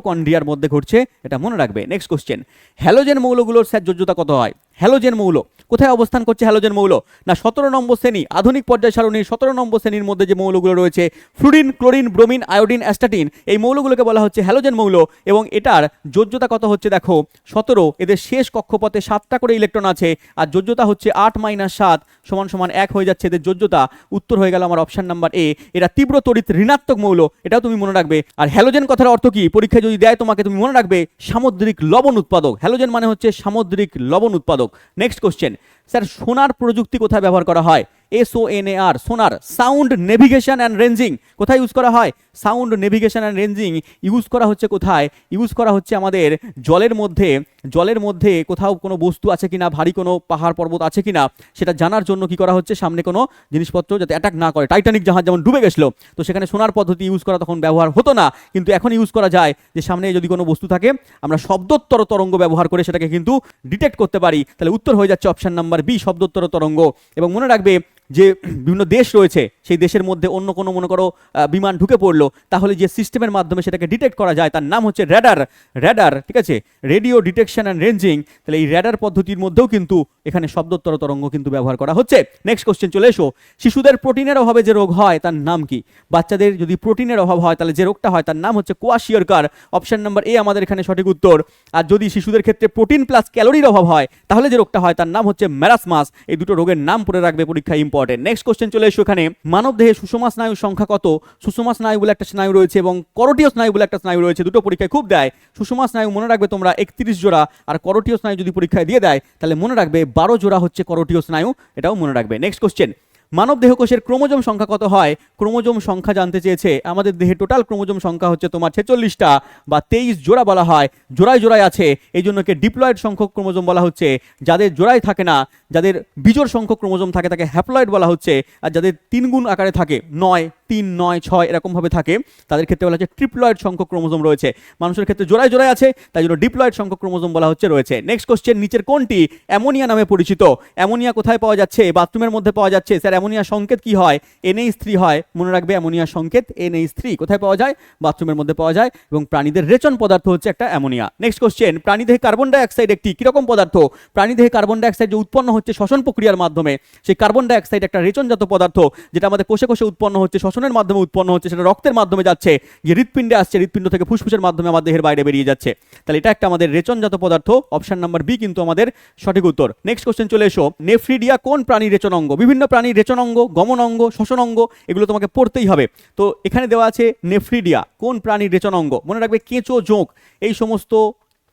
মাইটোকন্ড্রিয়ার মধ্যে ঘটছে এটা মনে রাখবে। নেক্সট কোশ্চেন হ্যালোজেন মৌলগুলোর স্যার যোজ্যতা কত হয়? হ্যালোজেন মৌল। কোথায় অবস্থান করছে হ্যালোজেন মৌল? না, সতেরো নম্বর শ্রেণি, আধুনিক পর্যায় সারণীর সতেরো নম্বর শ্রেণির মধ্যে যে মৌলগুলো রয়েছে, fluorine, chlorine, bromine, iodine, astatine, এই মৌলগুলোকে বলা হচ্ছে হ্যালোজেন মৌল এবং এটার যোজ্যতা কত হচ্ছে দেখো, সতেরো, এদের শেষ কক্ষপথে সাতটা করে ইলেকট্রন আছে আর যোজ্যতা হচ্ছে আট মাইনাস সাত সমান সমান এক হয়ে যাচ্ছে এদের যোজ্যতা। উত্তর হয়ে গেল আমার অপশন নাম্বার এ। এরা তীব্র তড়িৎ ঋণাত্মক মৌল, এটাও তুমি মনে রাখবে। আর হ্যালোজেন কথার অর্থ কি? পরীক্ষায় যদি দেয় তোমাকে, তুমি মনে রাখবে সামুদ্রিক লবণ উৎপাদক। হ্যালোজেন মানে হচ্ছে সামুদ্রিক লবণ উৎপাদক। নেক্সট কোশ্চেন স্যার সোনার প্রযুক্তি কোথায় ব্যবহার করা হয়? S O N A R sonar sound navigation and ranging কোথায় ইউজ করা হয়? Sound navigation and ranging use করা হচ্ছে কোথায়? ইউজ করা হচ্ছে আমাদের জলের মধ্যে। জলের মধ্যে কোথাও কোনো বস্তু আছে কিনা? ভারী কোনো পাহাড় পর্বত আছে কিনা? সেটা জানার জন্য কি করা হচ্ছে? সামনে কোনো জিনিসপত্র যাতে অ্যাটাক না করে। টাইটানিক জাহাজ যেমন ডুবে গেছিল, তো সেখানে সোনার পদ্ধতি ইউজ করা তখন ব্যবহার হতো না। কিন্তু এখন ইউজ করা যায় যে সামনে যদি কোনো বস্তু থাকে, আমরা শব্দোত্তর তরঙ্গ ব্যবহার করে সেটাকে কিন্তু ডিটেক্ট করতে পারি। তাহলে উত্তর হয়ে যাচ্ছে অপশন নাম্বার বি শব্দোত্তর তরঙ্গ। এবং মনে রাখবে যে বিভিন্ন দেশ রয়েছে, সেই দেশের মধ্যে অন্য কোনো, মনে করো বিমান ঢুকে পড়ল, তাহলে যে সিস্টেমের মাধ্যমে সেটাকে ডিটেক্ট করা যায়, তার নাম হচ্ছে র্যাডার র্যাডার ঠিক আছে? রেডিও ডিটেকশন অ্যান্ড রেঞ্জিং তাহলে এই র্যাডার পদ্ধতির মধ্যেও কিন্তু এখানে শব্দোত্তর তরঙ্গ কিন্তু ব্যবহার করা হচ্ছে। নেক্সট কোশ্চেন চলে এসো। শিশুদের প্রোটিনের অভাবে যে রোগ হয়, তার নাম কি? বাচ্চাদের যদি প্রোটিনের অভাব হয়, তাহলে যে রোগটা হয়, তার নাম হচ্ছে কোয়াশিয়রকার অপশন নাম্বার এ আমাদের এখানে সঠিক উত্তর। আর যদি শিশুদের ক্ষেত্রে প্রোটিন প্লাস ক্যালোরির অভাব হয়, তাহলে যে রোগটা হয়, তার নাম হচ্ছে ম্যারাসমাস এই দুটো রোগের নাম পড়ে রাখবে পরীক্ষা ইম্পর্টেন্ট নেক্সট কোশ্চেন চলে এসো এখানে। মানব দেহে সুষমা স্নায়ুর সংখ্যা কত? সুষমা স্নায়ু বলে একটা স্নায়ু রয়েছে এবং করটীয় স্নায়ু বলে একটা স্নায়ু রয়েছে। দুটো পরীক্ষায় খুব দেয়। সুষমা স্নায়ু মনে রাখবে তোমরা একত্রিশ জোড়া আর করটীয় স্নায়ু যদি পরীক্ষায় দিয়ে দেয়, তাহলে মনে রাখবে বারো জোড়া হচ্ছে করটীয় স্নায়ু। এটাও মনে রাখবে। নেক্সট কোশ্চেন মানব দেহকোষের ক্রোমোজোম সংখ্যা কত হয়? ক্রোমোজোম সংখ্যা জানতে চেয়েছে। আমাদের দেহে টোটাল ক্রোমোজোম সংখ্যা হচ্ছে তোমার ছেচল্লিশটা বা তেইশ জোড়া বলা হয়। জোড়ায় জোড়ায় আছে। এই জন্যকে ডিপ্লয়েড সংখ্যক ক্রোমোজোম বলা হচ্ছে। যাদের জোড়ায় থাকে না, যাদের বিজোর সংখ্যক ক্রোমোজোম থাকে তাকে হ্যাপ্লয়েড বলা হচ্ছে। আর যাদের তিনগুণ আকারে থাকে, নয়। তিন নয় ছয় এরকমভাবে থাকে। তাদের ক্ষেত্রে বলা হচ্ছে ট্রিপ্লয়েড সংখ্যক ক্রোমোজোম রয়েছে। মানুষের ক্ষেত্রে জোড়ায় জোড়ায় আছে, তাই জন্য ডিপ্লয়েড সংখ্যক ক্রোমোজোম বলা হচ্ছে রয়েছে। নেক্সট কোশ্চেন, নিচের কোনটি অ্যামোনিয়া নামে পরিচিত? অ্যামোনিয়া কোথায় পাওয়া যাচ্ছে? বাথরুমের মধ্যে পাওয়া যাচ্ছে। স্যার অ্যামোনিয়া সংকেত কি হয়? এন এনএইচ থ্রি হয়। মনে রাখবে অ্যামোনিয়া সংকেত এন এনএইচ থ্রি। কোথায় পাওয়া যায়? বাথরুমের মধ্যে পাওয়া যায় এবং প্রাণীদের রেচন পদার্থ হচ্ছে একটা অ্যামোনিয়া। নেক্সট কোশ্চেন, প্রাণীদেহে কার্বন ডাইঅক্সাইড একটি কীরকম পদার্থ? প্রাণীদেহে কার্বন ডাইঅক্সাইড যে উৎপন্ন হচ্ছে শ্বসন প্রক্রিয়ার মাধ্যমে, সেই কার্বন ডাইঅক্সাইড একটা রেচনজাত পদার্থ, যেটা আমাদের কোষে কোষে উৎপন্ন হচ্ছে শ্বসনের মাধ্যমে উৎপন্ন হচ্ছে, সেটা রক্তের মাধ্যমে যাচ্ছে, যে হৃৎপিণ্ডে আসছে, হৃৎপিণ্ড থেকে ফুসফুসের মাধ্যমে আমাদের দেহের বাইরে বেরিয়ে যাচ্ছে। তাহলে এটা একটা আমাদের রেচনজাত পদার্থ অপশন নাম্বার বি কিন্তু আমাদের সঠিক উত্তর। নেক্সট কোশ্চেন চলে এসো। নেফ্রিডিয়া কোন প্রাণীর রেচন অঙ্গ বিভিন্ন প্রাণীর রেচন অঙ্গ গমন অঙ্গ শ্বসন অঙ্গ এগুলো তোমাকে পড়তেই হবে। তো এখানে দেওয়া আছে নেফ্রিডিয়া কোন প্রাণীর রেচন অঙ্গ মনে রাখবে কেঁচো, জোঁক, এই সমস্ত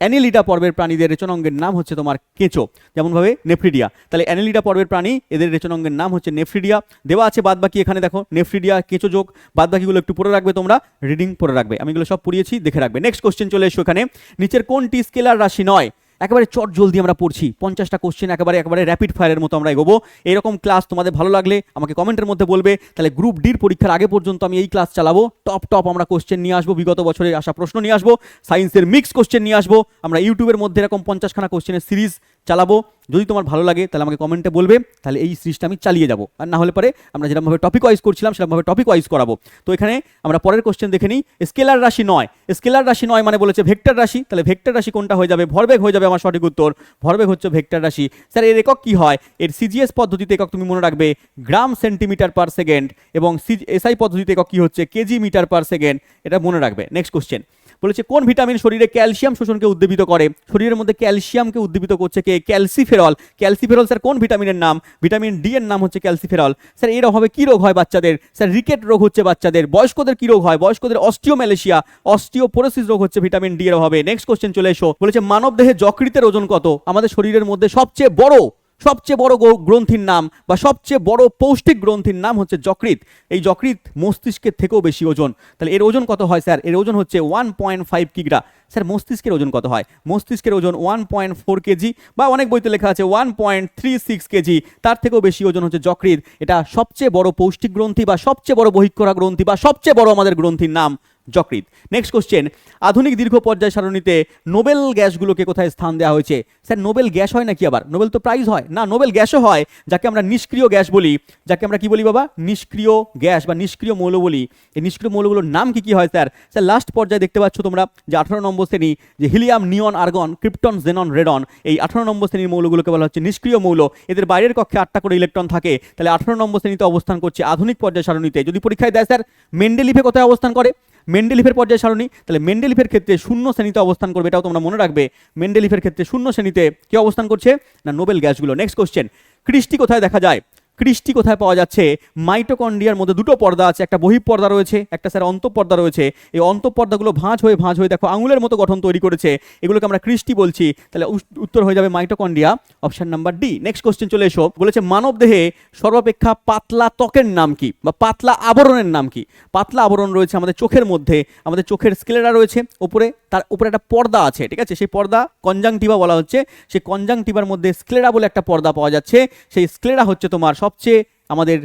অ্যানেলিডা পর্বের প্রাণীদের রেচনাঙ্গের নাম হচ্ছে তোমার কেঁচো, যেমনভাবে নেফ্রিডিয়া। তাহলে অ্যানেলিডা পর্বের প্রাণী, এদের রেচনাঙ্গের নাম হচ্ছে নেফ্রিডিয়া। দেওয়া আছে বাদবাকি এখানে দেখো, নেফ্রিডিয়া, কেঁচো যোগ। বাদবাকিগুলো একটু পড়ে রাখবে তোমরা রিডিং পড়ে রাখবে। আমি এগুলো সব পড়িয়েছি, দেখে রাখবে। নেক্সট কোশ্চেন চলে এসো এখানে। নিচের কোনটি স্কেলার রাশি নয়? একেবারে চট জলদি আমরা পড়ছি। পঞ্চাশটা কোশ্চেন একেবারে একেবারে র্যাপিড ফায়ারের মতো আমরা এগোবো। এরকম ক্লাস তোমাদের ভালো লাগলে আমাকে কমেন্টের মধ্যে বলবে। তাহলে গ্রুপ ডির পরীক্ষার আগে পর্যন্ত আমি এই ক্লাস চালাবো। টপ টপ আমরা কোশ্চেন নিয়ে আসব, বিগত বছরের আসা প্রশ্ন নিয়ে আসব। সায়েন্সের মিক্স কোশ্চেন নিয়ে আসব। আমরা ইউটিউবের মধ্যে এরকম পঞ্চাশখানা কোশ্চেনের সিরিজ চালাবো। যদি তোমার ভালো লাগে, তাহলে আমাকে কমেন্টে বলবে, তাহলে এই সিরিজটা আমি চালিয়ে যাব। আর না হলে পরে আমরা যেরকমভাবে টপিক ওয়াইজ করছিলাম সেরকমভাবে টপিক ওয়াইজ করাবো। তো এখানে আমরা পরের কোশ্চেন দেখে নিই। স্কেলার রাশি নয়। স্কেলার রাশি নয় মানে বলেছে ভেক্টর রাশি। তাহলে ভেক্টর রাশি কোনটা হয়ে যাবে? ভরবেগ হয়ে যাবে আমার সঠিক উত্তর। ভরবেগ হচ্ছে ভেক্টর রাশি। স্যার, এর একক কি হয়? এর সিজিএস পদ্ধতিতে একক তুমি মনে রাখবে গ্রাম সেন্টিমিটার পার সেকেন্ড এবং এসআই পদ্ধতিতে একক কি হচ্ছে? কেজি মিটার পার সেকেন্ড এটা মনে রাখবে। নেক্সট কোশ্চেন বলেছে, কোন ভিটামিন শরীরে ক্যালসিয়াম শোষণকে উদ্দীপিত করে? শরীরের মধ্যে ক্যালসিয়ামকে উদ্দীপিত করছে কে? ক্যালসিফেরল। ক্যালসিফেরল স্যার, কোন ভিটামিনের নাম? ভিটামিন ডি এর নাম হচ্ছে ক্যালসিফেরল। স্যার, এর অভাবে কী রোগ হয় বাচ্চাদের? স্যার, রিকেট রোগ হচ্ছে বাচ্চাদের। বয়স্কদের কী রোগ হয়? বয়স্কদের অস্টিওম্যালেশিয়া, অস্টিওপোরোসিস রোগ হচ্ছে ভিটামিন ডি এর অভাবে। নেক্সট কোশ্চেন চলে এসো। বলেছে মানব দেহে যকৃতের ওজন কত? আমাদের শরীরের মধ্যে সবচেয়ে বড় সবচেয়ে বড় গ্রন্থির নাম বা সবচেয়ে বড় পৌষ্টিক গ্রন্থির নাম হচ্ছে যকৃৎ। এই যকৃৎ মস্তিষ্কের থেকেও বেশি ওজন। তাহলে এর ওজন কত হয়, স্যার? এর ওজন হচ্ছে ওয়ান পয়েন্ট ফাইভ কিগ্রা। স্যার, মস্তিষ্কের ওজন কত হয়? মস্তিষ্কের ওজন ওয়ান পয়েন্ট ফোর কেজি বা অনেক বইতে লেখা আছে one point three six KG. তার থেকেও বেশি ওজন হচ্ছে যকৃৎ। এটা সবচেয়ে বড় পৌষ্টিক গ্রন্থি বা সবচেয়ে বড় বহিঃকরা গ্রন্থি বা সবচেয়ে বড় আমাদের গ্রন্থির নাম। যকৃৎ। নেক্সট কোশ্চেন আধুনিক দীর্ঘ পর্যায় সারণীতে নোবেল গ্যাসগুলোকে কোথায় স্থান দেওয়া হয়েছে? স্যার, নোবেল গ্যাস হয় নাকি আবার? নোবেল তো প্রাইজ হয়। না, নোবেল গ্যাসও হয়, যাকে আমরা নিষ্ক্রিয় গ্যাস বলি। যাকে আমরা কি বলি বাবা? নিষ্ক্রিয় গ্যাস বা নিষ্ক্রিয় মৌল বলি। এই নিষ্ক্রিয় মৌলগুলোর নাম কি কি হয়, স্যার? স্যার লাস্ট পর্যায়ে দেখতে পাচ্ছ তোমরা যে আঠারো নম্বর শ্রেণি, যে helium, neon, argon, krypton xenon radon এই আঠারো নম্বর শ্রেণির মৌলগুলোকে বলা হচ্ছে নিষ্ক্রিয় মৌল। এদের বাইরের কক্ষে আটটা করে ইলেকট্রন থাকে। তাহলে আঠারো নম্বর শ্রেণীতে অবস্থান করছে আধুনিক পর্যায় সারণীতে। যদি পরীক্ষায় দেয়, স্যার মেন্ডেলিফে কোথায় অবস্থান করে? মেন্ডেলিফের পর্যায় সারণী, তাহলে মেন্ডেলিফের ক্ষেত্রে শূন্য শ্রেণীতে অবস্থান করবে, এটাও তোমরা মনে রাখবে। মেন্ডেলিফের ক্ষেত্রে শূন্য শ্রেণীতে কি অবস্থান করছে? না, নোবেল গ্যাসগুলো। নেক্সট কোশ্চেন কৃষ্টি কোথায় দেখা যায়? কৃষ্টি কোথায় পাওয়া যাচ্ছে? মাইটোকন্ড্রিয়ার মধ্যে দুটো পর্দা আছে, একটা বহিঃপর্দা রয়েছে, একটা স্যার অন্তঃপর্দা রয়েছে। এই অন্তঃপর্দাগুলো ভাঁজ হয়ে ভাঁজ হয়ে দেখো, আঙুলের মতো গঠন তৈরি করেছে। এগুলোকে আমরা কৃষ্টি বলছি। তাহলে উত্তর হয়ে যাবে mitochondria. Option number D next question চলে এসো। বলেছে, মানব দেহে সর্বাপেক্ষা পাতলা ত্বকের নাম কি? বা পাতলা আবরণের নাম কি? পাতলা আবরণ রয়েছে আমাদের চোখের মধ্যে, আমাদের চোখের স্কেলেরা রয়েছে উপরে, তার উপরে একটা পর্দা আছে, ঠিক আছে? সেই পর্দা কনজাংটিভা বলা হচ্ছে। সেই কনজাংটিভার মধ্যে স্ক্লেরা বলে একটা পর্দা পাওয়া যাচ্ছে। সেই স্ক্লেরা হচ্ছে তোমার সবচেয়ে আমাদের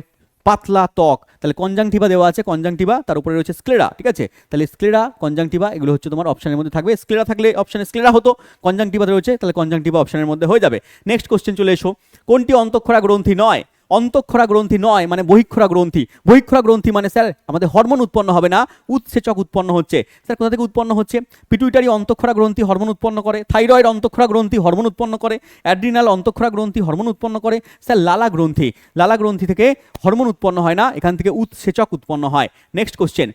পাতলা ত্বক, তাহলে কনজাংটিভা দেওয়া আছে কনজাংটিভা তার উপরে রয়েছে স্ক্লেরা ঠিক আছে? তাহলে স্ক্লেরা কনজাংটিভা এগুলো হচ্ছে তোমার অপশনের মধ্যে থাকবে। স্ক্লেরা থাকলে অপশানে স্ক্লেরা হতো কনজাংটিভা রয়েছে, তাহলে কনজাংটিভা অপশনের মধ্যে হয়ে যাবে। নেক্সট কোশ্চেন চলে এসো। কোনটি অন্তঃক্ষরা গ্রন্থি নয়? অন্তঃক্ষরা গ্রন্থি নয় মানে বহিক্ষরা গ্রন্থি। বহিক্ষরা গ্রন্থি মানে স্যার, আমাদের হরমোন উৎপন্ন হবে না, উৎসেচক উৎপন্ন হচ্ছে। স্যার, কোথা থেকে উৎপন্ন হচ্ছে? পিটুইটারি অন্তঃক্ষরা গ্রন্থি হরমোন উৎপন্ন করে থাইরয়েড অন্তঃক্ষরা গ্রন্থি হরমোন উৎপন্ন করে অ্যাড্রিনাল অন্তঃক্ষরা গ্রন্থি হরমোন উৎপন্ন করে। স্যার, লালা গ্রন্থি লালা গ্রন্থি থেকে হরমোন উৎপন্ন হয় না, এখান থেকে উৎসেচক উৎপন্ন হয়। নেক্সট কোশ্চেন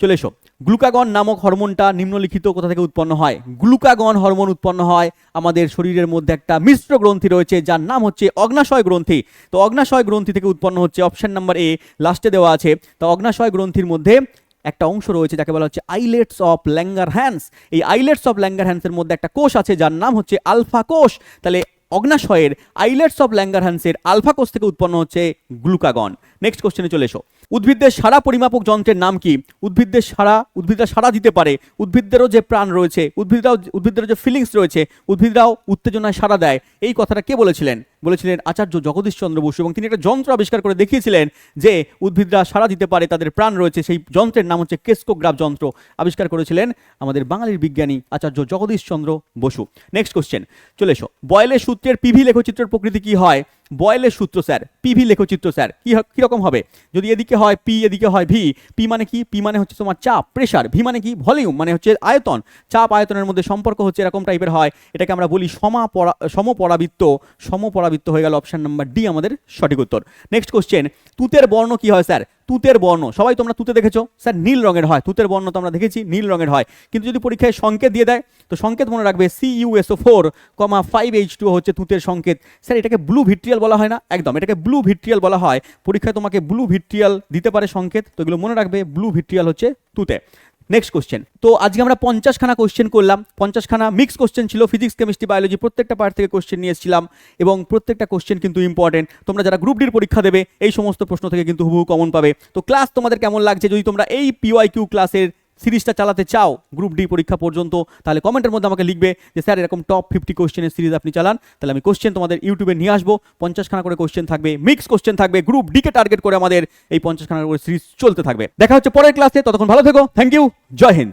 চলে এসো। গ্লুকাগন নামক হরমোনটা নিম্নলিখিত কোথা থেকে উৎপন্ন হয়? গ্লুকাগন হরমোন উৎপন্ন হয় আমাদের শরীরের মধ্যে একটা মিশ্র গ্রন্থি রয়েছে, যার নাম হচ্ছে অগ্নাশয় গ্রন্থি। তো অগ্নাশয় গ্রন্থি থেকে উৎপন্ন হচ্ছে অপশন নাম্বার এ লাস্টে দেওয়া আছে। তো অগ্নাশয় গ্রন্থির মধ্যে একটা অংশ রয়েছে, যাকে বলা হচ্ছে আইলেটস অফ ল্যাঙ্গার হ্যান্স এই আইলেটস অফ ল্যাঙ্গার হ্যান্সের মধ্যে একটা কোষ আছে, যার নাম হচ্ছে আলফা কোষ। তাহলে অগ্নাশয়ের আইলেটস অফ ল্যাঙ্গারহান্সের আলফা কোষ থেকে উৎপন্ন হচ্ছে গ্লুকাগন। নেক্সট কোশ্চেনে চলে এসো। উদ্ভিদদের সারা পরিমাপক যন্ত্রের নাম কি? উদ্ভিদদের সারা, উদ্ভিদরা সারা দিতে পারে। উদ্ভিদদেরও যে প্রাণ রয়েছে, উদ্ভিদরাও, উদ্ভিদদেরও যে ফিলিংস রয়েছে, উদ্ভিদরাও উত্তেজনায় সারা দেয়। এই কথাটা কে বলেছিলেন? বলেছিলেন আচার্য জগদীশ চন্দ্র বসু এবং তিনি একটা যন্ত্র আবিষ্কার করে দেখিয়েছিলেন যে উদ্ভিদরা সারা দিতে পারে, তাদের প্রাণ রয়েছে। সেই যন্ত্রের নাম হচ্ছে কেস্কোগ্রাফ যন্ত্র আবিষ্কার করেছিলেন আমাদের বাঙালির বিজ্ঞানী আচার্য জগদীশ চন্দ্র বসু। নেক্সট কোশ্চেন চলে এসো। বয়েলের সূত্রের পিভি লেখচিত্রের প্রকৃতি কি হয়? বয়েলের সূত্র, স্যার। পি ভি লেখচিত্র, স্যার। কী কীরকম হবে? যদি এদিকে হয় পি, এদিকে হয় ভি, পি মানে কি? পি মানে হচ্ছে তোমার চাপ প্রেশার ভি মানে কি? ভলিউম মানে হচ্ছে আয়তন। চাপ আয়তনের মধ্যে সম্পর্ক হচ্ছে এরকম টাইপের হয়, এটাকে আমরা বলি সমাপরা সমপরাবৃত্ত। সমপরাবৃত্ত হয়ে গেল অপশান নাম্বার ডি আমাদের সঠিক উত্তর। নেক্সট কোশ্চেন তুতের বর্ণ কি হয়, স্যার? তুতের বর্ণ, সবাই তোমরা তুতে দেখেছ? স্যার, নীল রঙের হয়, তুতের বর্ণ তো আমরা দেখেছি, নীল রঙের হয়। কিন্তু যদি পরীক্ষায় সংকেত দিয়ে দেয়, তো সংকেত মনে রাখবে C U S O four comma five H two হচ্ছে তুতের সংকেত। স্যার, এটাকে ব্লু ভিট্রিয়াল বলা হয় না? একদম, এটাকে ব্লু ভিট্রিয়াল বলা হয়। পরীক্ষায় তোমাকে ব্লু ভিট্রিয়াল দিতে পারে সংকেত, তো এগুলো মনে রাখবে ব্লু ভিট্রিয়াল হচ্ছে তুতে। নেক্সট কোশ্চেন তো আজকে আমরা পঞ্চাশখানা কোশ্চেন করলাম। পঞ্চাশখানা মিক্স কোশ্চেন ছিল ফিজিক্স কেমিস্ট্রি বায়োলজি প্রত্যেকটা পার্ট থেকে কোশ্চেন নিয়ে এসেছিলাম এবং প্রত্যেকটা কোশ্চেন কিন্তু ইম্পর্টেন্ট তোমরা যারা গ্রুপ ডির পরীক্ষা দেবে, এই সমস্ত প্রশ্ন থেকে কিন্তু হুবহু কমন পাবে। তো ক্লাস তোমাদের কেমন লাগছে? যদি তোমরা এই পিওয়াই কিউ ক্লাসের সিরিজটা চালাতে চাও গ্রুপ ডি পরীক্ষা পর্যন্ত, তাহলে কমেন্টের মধ্যে আমাকে লিখবে যে, স্যার, এরকম টপ ফিফটি কোশ্চেনের সিরিজ আপনি চালান, তাহলে আমি কোশ্চেন তোমাদের ইউটিউবে নিয়ে আসব পঞ্চাশখানা করে কোশ্চেন থাকবে মিক্স কোশ্চেন থাকবে গ্রুপ ডিকে টার্গেট করে আমাদের এই পঞ্চাশখানা করে সিরিজ চলতে থাকবে। দেখা হচ্ছে পরের ক্লাসে ততক্ষণ ভালো থেকো থ্যাংক ইউ জয় হিন্দ।